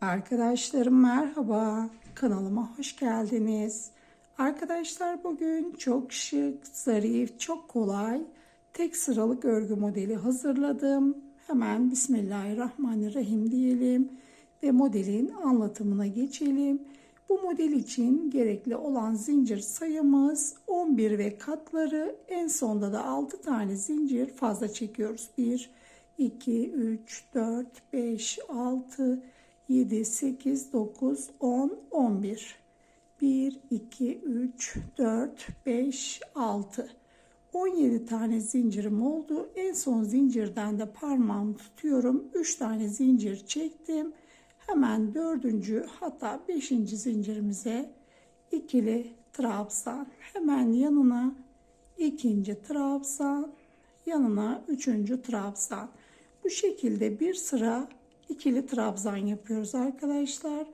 Arkadaşlarım merhaba. Kanalıma hoş geldiniz. Arkadaşlar bugün çok şık, zarif, çok kolay tek sıralık örgü modeli hazırladım. Hemen Bismillahirrahmanirrahim diyelim ve modelin anlatımına geçelim. Bu model için gerekli olan zincir sayımız 11 ve katları en sonda da 6 tane zincir fazla çekiyoruz. 1, 2, 3, 4, 5, 6, 7, 8, 9, 10, 11. 1, 2, 3, 4, 5, 6. 17 tane zincirim oldu. En son zincirden de parmağımı tutuyorum. 3 tane zincir çektim. Hemen dördüncü hatta beşinci zincirimize ikili trabzan. Hemen yanına ikinci trabzan. Yanına üçüncü trabzan. Bu şekilde bir sıra ikili trabzan yapıyoruz arkadaşlar.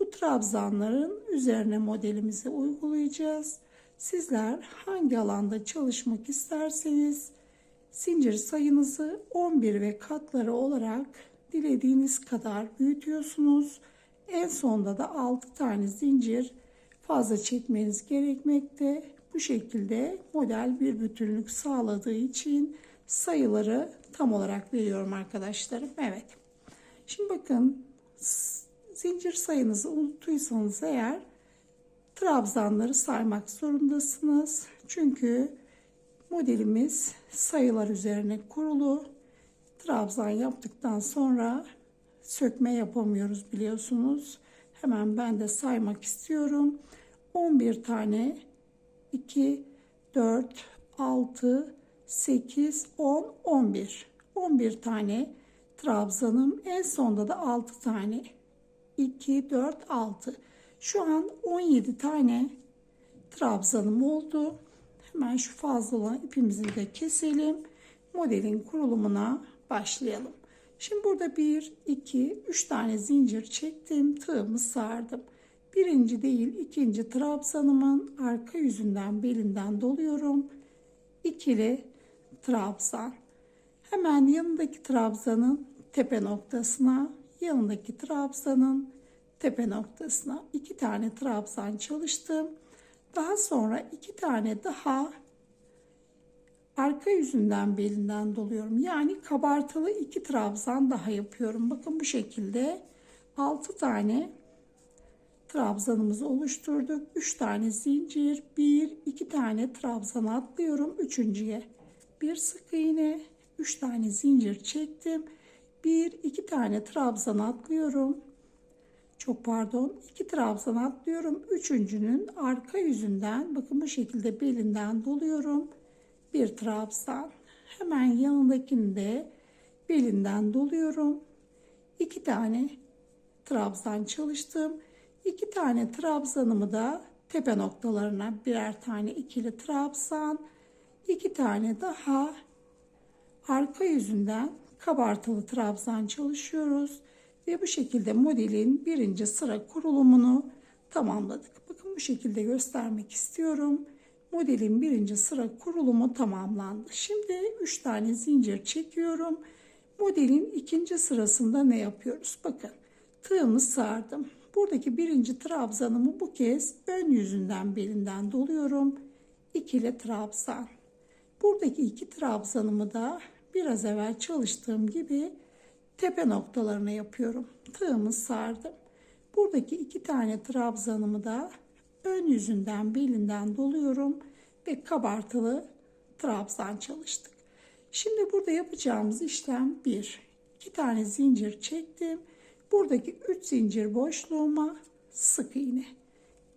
Bu trabzanların üzerine modelimizi uygulayacağız. Sizler hangi alanda çalışmak isterseniz zincir sayınızı 11 ve katları olarak dilediğiniz kadar büyütüyorsunuz. En sonda da 6 tane zincir fazla çekmeniz gerekmekte. Bu şekilde model bir bütünlük sağladığı için sayıları tam olarak veriyorum arkadaşlarım. Evet. Şimdi bakın zincir sayınızı unuttuysanız eğer trabzanları saymak zorundasınız. Çünkü modelimiz sayılar üzerine kurulu. Trabzan yaptıktan sonra sökme yapamıyoruz biliyorsunuz. Hemen ben de saymak istiyorum. 11 tane 2 4 6 8 10 11 11 tane trabzanım en sonda da 6 tane. 2 4 6 şu an 17 tane trabzanım oldu. Hemen şu fazla olan ipimizi de keselim. Modelin kurulumuna başlayalım. Şimdi burada 1 2 3 tane zincir çektim tığımı sardım. Birinci değil ikinci trabzanımın arka yüzünden belinden doluyorum. İkili trabzan hemen yanındaki trabzanın tepe noktasına yanındaki trabzanın tepe noktasına iki tane trabzan çalıştım. Daha sonra iki tane daha arka yüzünden belinden doluyorum. Yani kabartılı iki trabzan daha yapıyorum. Bakın bu şekilde 6 tane trabzanımızı oluşturduk. 3 tane zincir, 1 2 tane trabzan atlıyorum üçüncüye. Bir sık iğne, 3 tane zincir çektim. 1 2 tane trabzan atlıyorum. Çok pardon. 2 trabzan atlıyorum. Üçüncünün arka yüzünden bakın bu şekilde belinden doluyorum. Bir trabzan. Hemen yanındakini de belinden doluyorum. 2 tane trabzan çalıştım. 2 tane trabzanımı da tepe noktalarına birer tane ikili trabzan. 2 tane daha arka yüzünden kabartılı trabzan çalışıyoruz. Ve bu şekilde modelin birinci sıra kurulumunu tamamladık. Bakın bu şekilde göstermek istiyorum. Modelin birinci sıra kurulumu tamamlandı. Şimdi 3 tane zincir çekiyorum. Modelin ikinci sırasında ne yapıyoruz? Bakın tığımı sardım. Buradaki birinci trabzanımı bu kez ön yüzünden belinden doluyorum. İkili trabzan. Buradaki iki trabzanımı da biraz evvel çalıştığım gibi tepe noktalarına yapıyorum. Tığımı sardım. Buradaki iki tane trabzanımı da ön yüzünden belinden doluyorum ve kabartılı trabzan çalıştık. Şimdi burada yapacağımız işlem bir. iki tane zincir çektim. Buradaki 3 zincir boşluğuma sık iğne.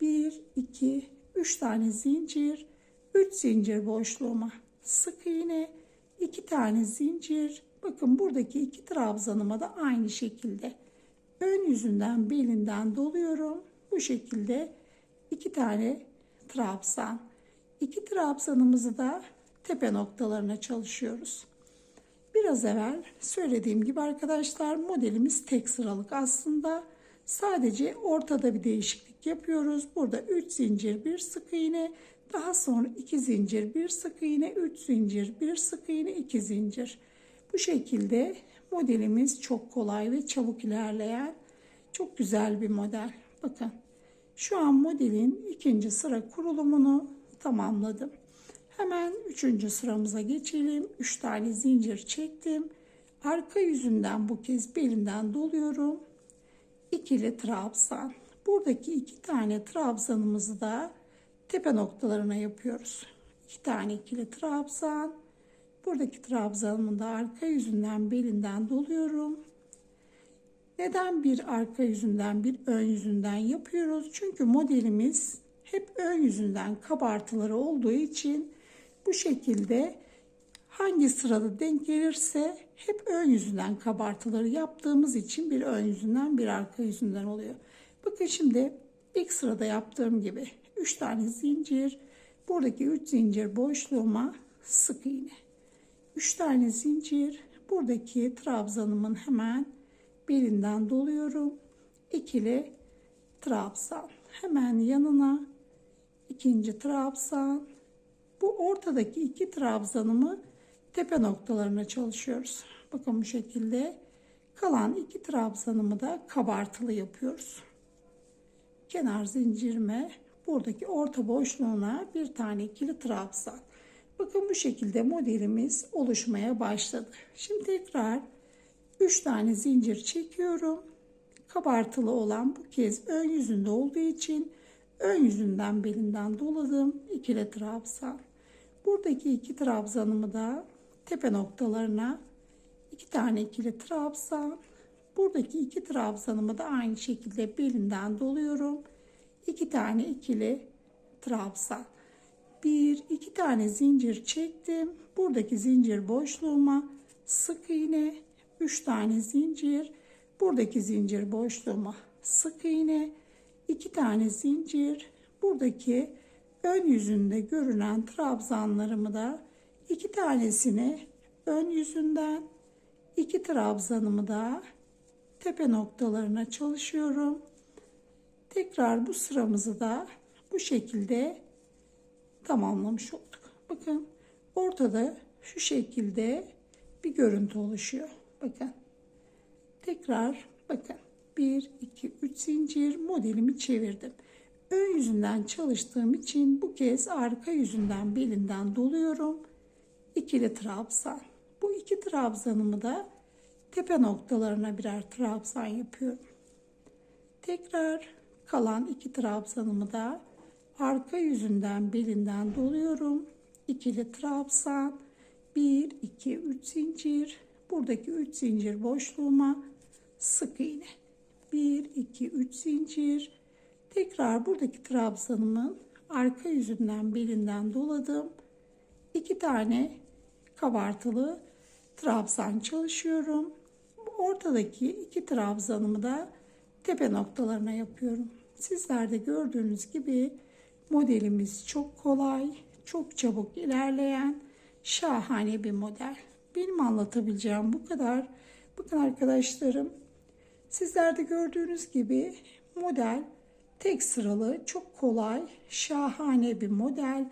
1 2 3 tane zincir, 3 zincir boşluğuma sık iğne, 2 tane zincir. Bakın buradaki iki trabzanıma da aynı şekilde ön yüzünden belinden doluyorum. Bu şekilde iki tane trabzan. İki trabzanımızı da tepe noktalarına çalışıyoruz. Biraz evvel söylediğim gibi arkadaşlar modelimiz tek sıralık aslında. Sadece ortada bir değişiklik yapıyoruz. Burada 3 zincir, bir sık iğne, daha sonra 2 zincir, bir sık iğne, 3 zincir, bir sık iğne, 2 zincir. Bu şekilde modelimiz çok kolay ve çabuk ilerleyen Çok güzel bir model. Bakın şu an modelin ikinci sıra kurulumunu tamamladım. Hemen üçüncü sıramıza geçelim. Üç tane zincir çektim. Arka yüzünden bu kez belimden doluyorum. İkili trabzan. Buradaki iki tane trabzanımızı da tepe noktalarına yapıyoruz. İki tane ikili trabzan. Buradaki trabzanımı da arka yüzünden belinden doluyorum. Neden bir arka yüzünden bir ön yüzünden yapıyoruz? Çünkü modelimiz hep ön yüzünden kabartıları olduğu için bu şekilde hangi sırada denk gelirse hep ön yüzünden kabartıları yaptığımız için bir ön yüzünden bir arka yüzünden oluyor. Bakın şimdi ilk sırada yaptığım gibi 3 tane zincir. Buradaki 3 zincir boşluğuma sık iğne. 3 tane zincir. Buradaki trabzanımın hemen belinden doluyorum. İkili trabzan. Hemen yanına ikinci trabzan. Bu ortadaki iki trabzanımı tepe noktalarına çalışıyoruz. Bakın bu şekilde. Kalan iki trabzanımı da kabartılı yapıyoruz. Kenar zincirime buradaki orta boşluğuna bir tane ikili trabzan. Bakın bu şekilde modelimiz oluşmaya başladı. Şimdi tekrar 3 tane zincir çekiyorum. Kabartılı olan bu kez ön yüzünde olduğu için ön yüzünden belinden doladım. ikili trabzan. Buradaki iki trabzanımı da tepe noktalarına iki tane ikili trabzan. Buradaki iki trabzanımı da aynı şekilde belinden doluyorum. İki tane ikili trabzan. Bir, iki tane zincir çektim. Buradaki zincir boşluğuma sık iğne, üç tane zincir. Buradaki zincir boşluğuma sık iğne, iki tane zincir. Buradaki ön yüzünde görünen trabzanlarımı da iki tanesini ön yüzünden iki trabzanımı da tepe noktalarına çalışıyorum. Tekrar bu sıramızı da bu şekilde tamamlamış olduk. Bakın ortada şu şekilde bir görüntü oluşuyor. Bakın. Tekrar bakın. 1 2 3 zincir modelimi çevirdim. Ön yüzünden çalıştığım için bu kez arka yüzünden belinden doluyorum. İkili trabzan. Bu iki trabzanımı da tepe noktalarına birer trabzan yapıyorum. Tekrar kalan iki trabzanımı da arka yüzünden belinden doluyorum. İkili trabzan. 1 2 3 zincir. Buradaki 3 zincir boşluğuma sık iğne. 1 2 3 zincir. Tekrar buradaki trabzanımın arka yüzünden belinden doladım. İki tane kabartılı trabzan çalışıyorum. Ortadaki iki trabzanımı da tepe noktalarına yapıyorum. Sizler de gördüğünüz gibi modelimiz çok kolay, çok çabuk ilerleyen şahane bir model. Benim anlatabileceğim bu kadar. Bakın arkadaşlarım sizler de gördüğünüz gibi model tek sıralı, çok kolay, şahane bir model.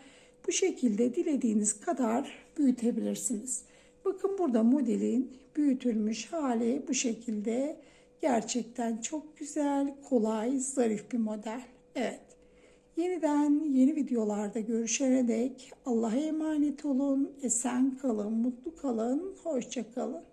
Bu şekilde dilediğiniz kadar büyütebilirsiniz. Bakın burada modelin büyütülmüş hali bu şekilde. Gerçekten çok güzel, kolay, zarif bir model. Evet. Yeniden yeni videolarda görüşene dek Allah'a emanet olun. Esen kalın, mutlu kalın, hoşça kalın.